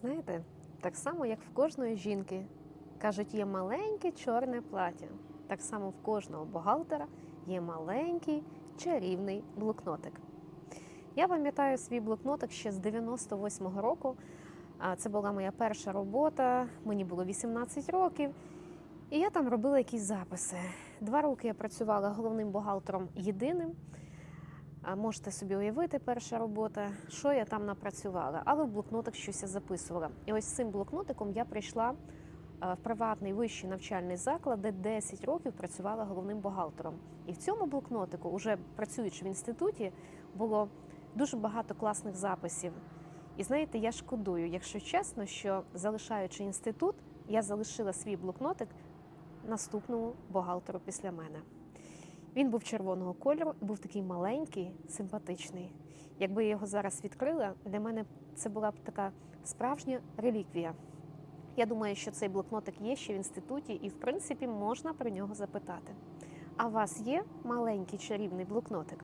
Знаєте, так само, як в кожної жінки кажуть, є маленьке чорне плаття. Так само в кожного бухгалтера є маленький чарівний блокнотик. Я пам'ятаю свій блокнотик ще з 98-го року. Це була моя перша робота, мені було 18 років. І я там робила якісь записи. Два роки я працювала головним бухгалтером єдиним. Можете собі уявити, перша робота, що я там напрацювала, але в блокнотик щось я записувала. І ось цим блокнотиком я прийшла е, в приватний вищий навчальний заклад, де 10 років працювала головним бухгалтером. І в цьому блокнотику, уже працюючи в інституті, було дуже багато класних записів. І знаєте, я шкодую, якщо чесно, що залишаючи інститут, я залишила свій блокнотик наступному бухгалтеру після мене. Він був червоного кольору, був такий маленький, симпатичний. Якби я його зараз відкрила, для мене це була б така справжня реліквія. Я думаю, що цей блокнотик є ще в інституті, і в принципі можна про нього запитати. А у вас є маленький чарівний блокнотик?